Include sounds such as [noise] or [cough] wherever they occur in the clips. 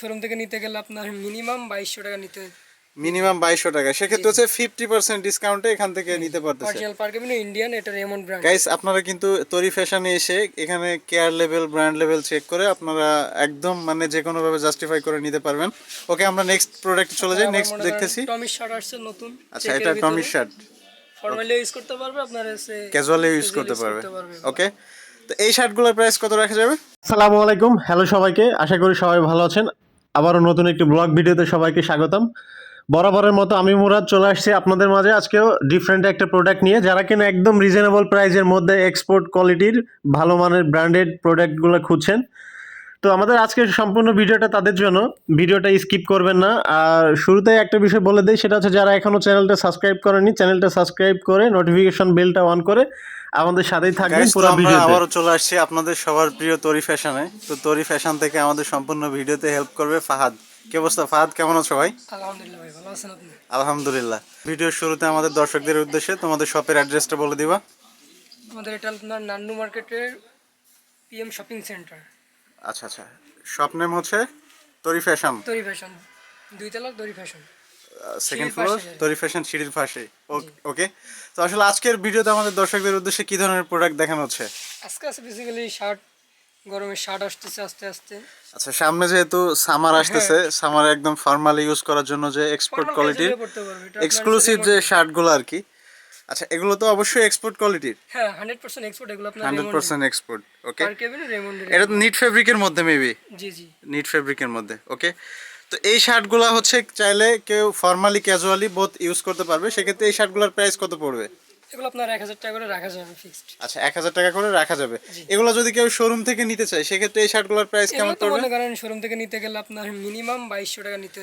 Showroom থেকে নিতে গেলে আপনার মিনিমাম বাইশশো টাকা নিতে মিনিমাম বাইশশো টাকা। সেক্ষেত্রে হচ্ছে ফিফটি পার্সেন্ট ডিসকাউন্টে এখান থেকে নিতে পারতেছে। পার্সিয়াল পার্ক এভিনিউ ইন্ডিয়ান এটা রেমন্ড ব্র্যান্ড গাইস আপনারা কিন্তু তরি ফ্যাশনে এসে এখানে care level brand level check করে আপনারা একদম মানে যে কোনো ভাবে জাস্টিফাই করে নিতে পারবেন। ওকে আমরা নেক্সট প্রোডাক্ট চলে যাই। নেক্সট দেখতেছি। টমি শার্ট আসছে নতুন আচ্ছা এটা টমি শার্ট ফর্মালি ইউজ করতে পারবে আপনার এসে ক্যাজুয়ালি ইউজ করতে পারবে। ওকে তো এই শার্টগুলোর প্রাইস কত রাখা যাবে? আসসালামু আলাইকুম। হ্যালো সবাইকে। আশা করি সবাই ভালো আছেন। আবারও নতুন একটি ব্লগ ভিডিওতে সবাইকে স্বাগতম। বরাবরের মতো আমি মুরাদ চলে আসছি আপনাদের মাঝে। আজকেও ডিফারেন্ট একটা প্রোডাক্ট নিয়ে। যারা কিনা একদম রিজনেবল প্রাইজের মধ্যে এক্সপোর্ট কোয়ালিটির ভালো মানের ব্র্যান্ডেড প্রোডাক্টগুলো খুঁজছেন তো আমাদের আজকের সম্পূর্ণ ভিডিওটা তাদের জন্য। ভিডিওটা স্কিপ করবেন না। আর শুরুতে একটা বিষয় বলে দিই সেটা হচ্ছে যারা এখনও চ্যানেলটা সাবস্ক্রাইব করেনি চ্যানেলটা সাবস্ক্রাইব করে নোটিফিকেশন বেলটা অন করে আমাদের সাথেই থাকবেন তো পুরো আমরা ভিডিওতে। আবারও চলে আসছি আপনাদের সবার প্রিয় তরি ফ্যাশনে তো তরি ফ্যাশন থেকে আমাদের সম্পূর্ণ ভিডিওতে হেল্প করবে ফাহাদ। কি অবস্থা ফাহাদ? কেমন আছো ভাই? আলহামদুলিল্লাহ ভাই ভালো আছেন আপনি? আলহামদুলিল্লাহ। ভিডিওর শুরুতে আমাদের দর্শকদের উদ্দেশ্যে তোমাদের শপের অ্যাড্রেসটা বলে দিবা। আমাদের এটা আপনার নান্নু মার্কেটের পিএম শপিং সেন্টার আচ্ছা আচ্ছা। শপ নেম হচ্ছে তরি ফ্যাশন। দড়ি ফ্যাশন। দুই তলার Dori fashion. Second floor Tori fashion সিঁড়ির পাশে। ওকে তো আসলে আজকের ভিডিওতে আমাদের দর্শকদের উদ্দেশ্যে কি ধরনের প্রোডাক্ট দেখানো হচ্ছে? আজকে আছে বেসিক্যালি শার্ট গরমের শার্ট আসতেছে আস্তে আস্তে। আচ্ছা সামনে যেহেতু সামার আসতেছে সামারে একদম ফর্মালি ইউজ করার জন্য যে এক্সপোর্ট কোয়ালিটির এক্সক্লুসিভ যে শার্টগুলো আর কি আচ্ছা এগুলো তো অবশ্যই এক্সপোর্ট কোয়ালিটির হ্যাঁ হান্ড্রেড পার্সেন্ট এক্সপোর্ট এগুলো আপনার হান্ড্রেড পার্সেন্ট এক্সপোর্ট ওকে এটা তো নিট ফেব্রিকের মধ্যে মেবি জি জি। নিট ফেব্রিকের মধ্যে ওকে তো এই শার্টগুলো হচ্ছে চাইলে কেউ ফর্মালি ক্যাজুয়ালি বোথ ইউজ করতে পারবে। সেক্ষেত্রে এই শার্টগুলোর প্রাইস কত পড়বে? এগুলো আপনার এক হাজার টাকা করে রাখা যাবে ফিক্সড আচ্ছা এক হাজার টাকা করে রাখা যাবে। এগুলো যদি কেউ শোরুম থেকে নিতে চায় সেক্ষেত্রে এই শার্টগুলোর প্রাইস কেমন পড়বে মনে করেন শোরুম থেকে নিতে গেলে আপনার মিনিমাম বাইশশো টাকা নিতে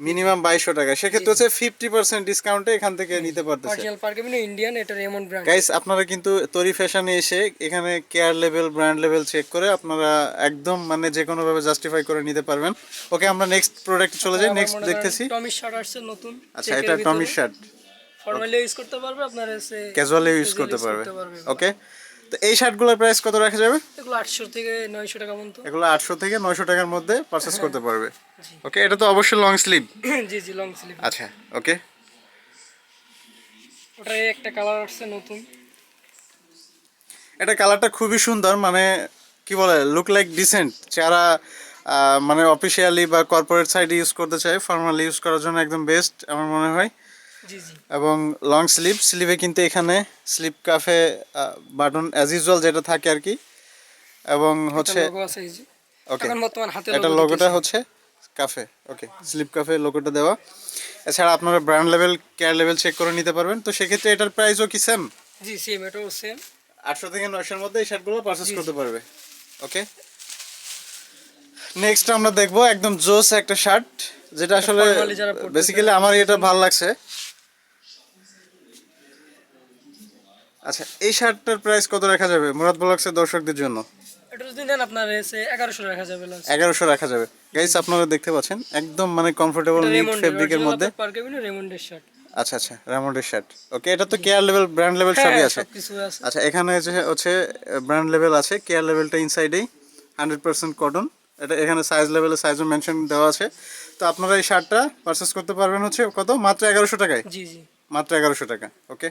মিনিমাম বাইশশো টাকা। সেক্ষেত্রে হচ্ছে ফিফটি পার্সেন্ট ডিসকাউন্টে এখান থেকে নিতে পারতেছে। ইন্ডিয়ান এটা রেমন্ড ব্র্যান্ড গাইস আপনারা কিন্তু তরি ফ্যাশনে এসে এখানে care level brand level check করে আপনারা একদম মানে যে কোনো ভাবে জাস্টিফাই করে নিতে পারবেন। ওকে আমরা নেক্সট প্রোডাক্ট চলে যাই। নেক্সট দেখতেছি। টমি শার্ট আসছে নতুন আচ্ছা এটা টমি শার্ট ফর্মালি ইউজ করতে পারবে আপনার এসে ক্যাজুয়ালি ইউজ করতে পারবে। ওকে তো এই শার্টগুলোর প্রাইস কত রাখা যাবে? এগুলো আটশো থেকে নয়শো টাকা পর্যন্ত। এগুলো আটশো থেকে নয়শো টাকার মধ্যে পারচেস হ্যাঁ। করতে পারবে। ওকে এটা তো অবশ্যই লং স্লিভ [clears throat] জি জি লং স্লিভ আচ্ছা ওকে ওটার এই একটা কালার আসছে নতুন। এটা কালারটা খুবই সুন্দর মানে কি বলে লুক লাইক ডিসেন্ট যারা মানে অফিসিয়ালি বা কর্পোরেট সাইড ইউজ করতে চায় ফর্মালি ইউজ করার জন্য একদম বেস্ট আমার মনে হয়। এবং লং স্লিভ স্লিভে কিন্তু এখানে slip cuff button as usual যেটা থাকে আর কি। এবং হচ্ছে ওকে এটা লোগোটা হচ্ছে কাফে ওকে স্লিপ কাফে লোগোটা দেওয়া। এছাড়া আপনারা brand level care level check করে নিতে পারবেন। তো সেক্ষেত্রে এটার প্রাইসও কি সেম জি সেম এটাও সেম আটশো থেকে নয়শোর মধ্যে এই শার্টগুলো পারচেস করতে পারবে ওকে নেক্সট আমরা দেখব একদম জোস একটা শার্ট যেটা আসলে বেসিক্যালি আমার এটা ভালো লাগছে। আচ্ছা এই শার্টটার প্রাইস কত রাখা যাবে মুরাদ ব্লগসের দর্শকদের জন্য? এটা যদি নেন আপনার এসে এগারোশো রাখা যাবে লাস্ট এগারোশো রাখা যাবে। গাইস আপনারা দেখতে পাচ্ছেন একদম মানে কমফোর্টেবল নিট ফেব্রিকের মধ্যে। রেমন্ডের শার্ট আচ্ছা আচ্ছা রেমন্ডের শার্ট ওকে এটা তো কেয়ার লেভেল ব্র্যান্ড লেভেল সবই আছে। কিছু আছে। আচ্ছা এখানে হচ্ছে ব্র্যান্ড লেভেল আছে কেয়ার লেভেলটা ইনসাইডেই হান্ড্রেড পার্সেন্ট কটন এটা এখানে সাইজ লেভেলে সাইজও মেনশন দেওয়া আছে। তো আপনারা এই শার্টটা পারচেস করতে পারবেন হচ্ছে কত? মাত্র এগারোশো টাকায়? জি জি। মাত্র এগারোশো টাকা ওকে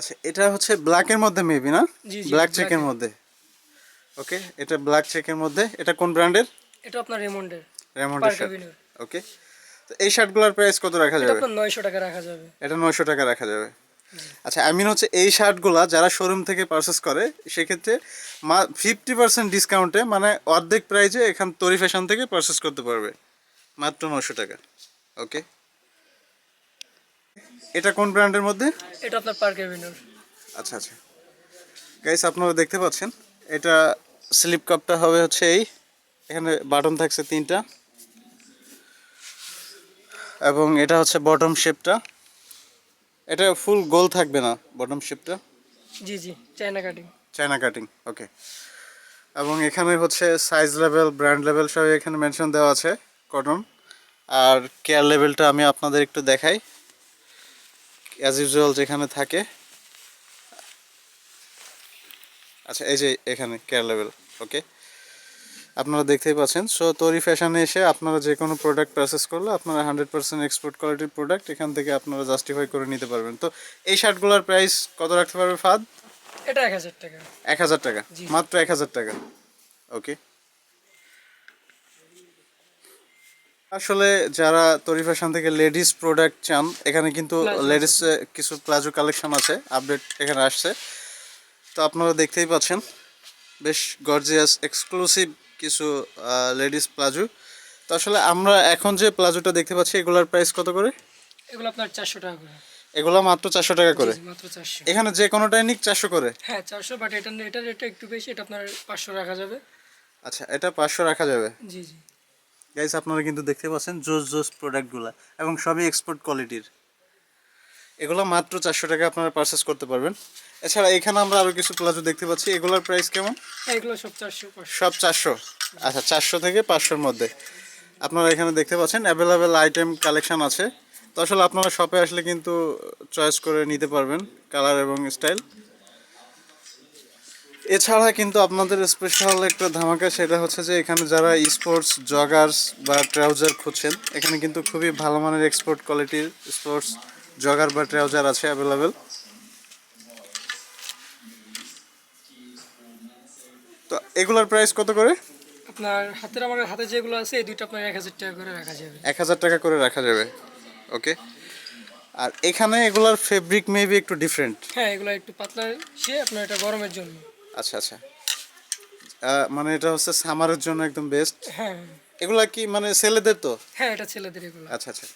আচ্ছা এটা হচ্ছে ব্ল্যাকের মধ্যে মেবি না? ব্ল্যাক চেকের এর। মধ্যে। ওকে এটা ব্ল্যাক চেকের মধ্যে। এটা কোন ব্র্যান্ডের? এটা আপনার রেমন্ডের। রেমন্ডের শার্ট ওকে তো এই শার্টগুলোর প্রাইস কত রাখা এটা যাবে? আপনার নয়শো টাকা রাখা যাবে। এটা নয়শো টাকা রাখা যাবে। আচ্ছা আই মিন হচ্ছে এই শার্টগুলা যারা শোরুম থেকে পারচেস করে সেক্ষেত্রে মা ফিফটি পার্সেন্ট ডিসকাউন্টে মানে অর্ধেক প্রাইজে এখান তরি ফ্যাশন থেকে পারচেস করতে পারবে। মাত্র নশো টাকা। ওকে এটা কোন ব্র্যান্ডের মধ্যে? এটা আপনার পার কেবিনের আচ্ছা আচ্ছা। গাইস আপনারা দেখতে পাচ্ছেন এটা স্লিপ কাপটা হবে হচ্ছে এই। এখানে বাটন থাকছে তিনটা। এবং এটা হচ্ছে বটম শেপটা এটা ফুল গোল থাকবে না বটম শেপটা জি জি China cutting China cutting okay এবং এখানে হচ্ছে সাইজ লেভেল ব্র্যান্ড লেভেল সব এখানে মেনশন দেওয়া আছে কটন আর কেয়ার লেভেলটা আমি আপনাদের একটু দেখাই। অ্যাজ ইউজুয়াল যেখানে থাকে। আচ্ছা এই যে এখানে কেয়ার লেভেল ওকে আপনারা দেখতেই পাচ্ছেন। সো তরি ফ্যাশনে এসে আপনারা যে কোনো প্রোডাক্ট পারচেস করলে আপনারা হান্ড্রেড পার্সেন্ট এক্সপোর্ট কোয়ালিটির প্রোডাক্ট এখান থেকে আপনারা জাস্টিফাই করে নিতে পারবেন। তো এই শার্টগুলোর প্রাইস কত রাখতে পারবে ফাদ? এটা এক হাজার টাকা। এক হাজার টাকা। মাত্র এক হাজার টাকা। ওকে আসলে যারা তরি ফ্যাশন থেকে লেডিস প্রোডাক্ট চান এখানে কিন্তু লেডিস কিছু প্লাজো কালেকশন আছে আপডেট এখানে আসছে। তো আপনারা দেখতেই পাচ্ছেন বেশ গর্জিয়াস এক্সক্লুসিভ কিছু লেডিস প্লাজো তো আসলে আমরা এখন যে প্লাজোটা দেখতে পাচ্ছি এগুলার প্রাইস কত করে? এগুলো আপনার চারশো টাকা করে। এগুলো মাত্র চারশো টাকা করে? এখানে যে কোনোটাই নিক চারশো করে? হ্যাঁ চারশো বাট এটা রেটটা একটু বেশি এটা আপনার পাঁচশো রাখা যাবে। আচ্ছা এটা পাঁচশো রাখা যাবে। জি জি। গাইস আপনারা কিন্তু দেখতে পাচ্ছেন জোস জোস প্রোডাক্টগুলো এবং সবই এক্সপোর্ট কোয়ালিটির এগুলো মাত্র চারশো টাকা আপনারা পারচেস করতে পারবেন। এছাড়া এখানে আমরা আরও কিছু প্লাজো দেখতে পাচ্ছি। এগুলোর প্রাইস কেমন? এগুলো সব চারশো সব চারশো। আচ্ছা চারশো থেকে পাঁচশোর মধ্যে। আপনারা এখানে দেখতে পাচ্ছেন অ্যাভেলেবেল আইটেম কালেকশন আছে। তো আসলে আপনারা শপে আসলে কিন্তু চয়েস করে নিতে পারবেন কালার এবং স্টাইল এছাড়া কিন্তু আপনাদের স্পেশাল একটা ধামাকা সেটা হচ্ছে যে এখানে যারা স্পোর্টস জগার্স বা ট্রাউজার খুঁজছেন এখানে কিন্তু খুবই ভালো মানের এক্সপোর্ট কোয়ালিটির স্পোর্টস জগার বা ট্রাউজার আছে অ্যাভেলেবেল তো এগুলোর প্রাইস কত করে? আপনার হাতের আমার হাতে যেগুলো আছে এই দুইটা আপনার এক হাজার টাকা করে রাখা যাবে। এক হাজার টাকা করে রাখা যাবে। ওকে আর এখানে এগুলার ফেব্রিক মেবি একটু ডিফারেন্ট হ্যাঁ এগুলো একটু পাতলা সে আপনার এটা গরমের জন্য। আচ্ছা আচ্ছা। মানে এটা হচ্ছে সামারের জন্য একদম বেস্ট হ্যাঁ। এগুলা কি মানে ছেলেদের তো? হ্যাঁ এটা ছেলেদের এগুলো। আচ্ছা আচ্ছা।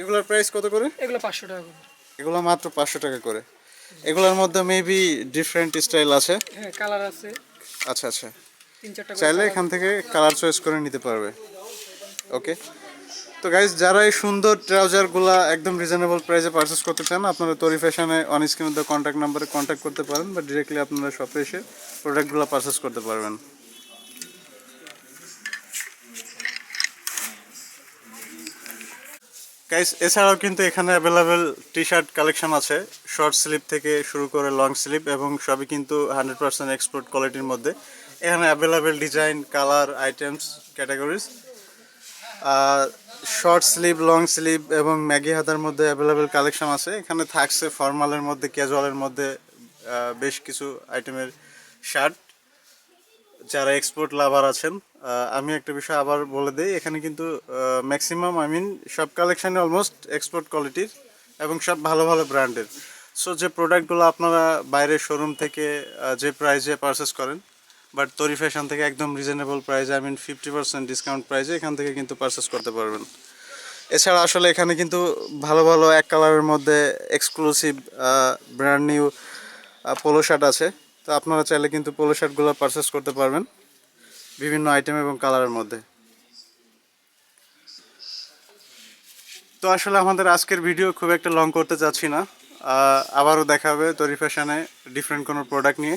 এগুলার প্রাইস কত করে? এগুলো পাঁচশো টাকা করে। এগুলো মাত্র পাঁচশো টাকা করে। এগুলোর মধ্যে মেবি ডিফারেন্ট স্টাইল আছে। হ্যাঁ কালার আছে। আচ্ছা আচ্ছা। তিন চারটা চাইলে এখান থেকে কালার চয়েস করে নিতে পারবে। ওকে তো গাইজ যারা এই সুন্দর ট্রাউজারগুলা একদম রিজনেবল প্রাইসে পারচেস করতে চান, আপনারা তরি ফ্যাশনে অন স্ক্রিনের কন্ট্যাক্ট নাম্বারে কন্ট্যাক্ট করতে পারেন বা ডিরেক্টলি আপনারা শপে এসে প্রোডাক্টগুলো পারচেস করতে পারবেন। গাইস এছাড়াও কিন্তু এখানে অ্যাভেলেবেল টি শার্ট কালেকশন আছে শর্ট স্লিপ থেকে শুরু করে লং স্লিপ এবং সবই কিন্তু হান্ড্রেড পার্সেন্ট এক্সপোর্ট কোয়ালিটির মধ্যে। এখানে available design colour items categories short sleeve long sleeve এবং ম্যাগি হাতার মধ্যে অ্যাভেলেবেল কালেকশন আছে। এখানে থাকছে ফর্মালের মধ্যে ক্যাজুয়ালের মধ্যে বেশ কিছু আইটেমের শার্ট যারা এক্সপোর্ট লাভার আছেন। আমি একটা বিষয় আবার বলে দিই, এখানে কিন্তু ম্যাক্সিমাম আই মিন সব কালেকশানে অলমোস্ট এক্সপোর্ট কোয়ালিটির এবং সব ভালো ভালো ব্র্যান্ডের সো যে প্রোডাক্টগুলো আপনারা বাইরের শোরুম থেকে যে প্রাইসে পারচেস করেন বাট তরি ফ্যাশন থেকে একদম রিজনেবল প্রাইসে I mean fifty percent discount প্রাইসে এখান থেকে কিন্তু পারচেস করতে পারবেন। এছাড়া আসলে এখানে কিন্তু ভালো ভালো এক কালারের মধ্যে exclusive brand new polo shirt আছে। তো আপনারা চাইলে কিন্তু পোলো শার্টগুলো পারচেস করতে পারবেন বিভিন্ন আইটেম এবং কালারের মধ্যে। তো আসলে আমাদের আজকের ভিডিও খুব একটা লং করতে চাচ্ছি না। আবারও দেখা হবে তরি ফ্যাশনে ডিফারেন্ট কোনো প্রোডাক্ট নিয়ে।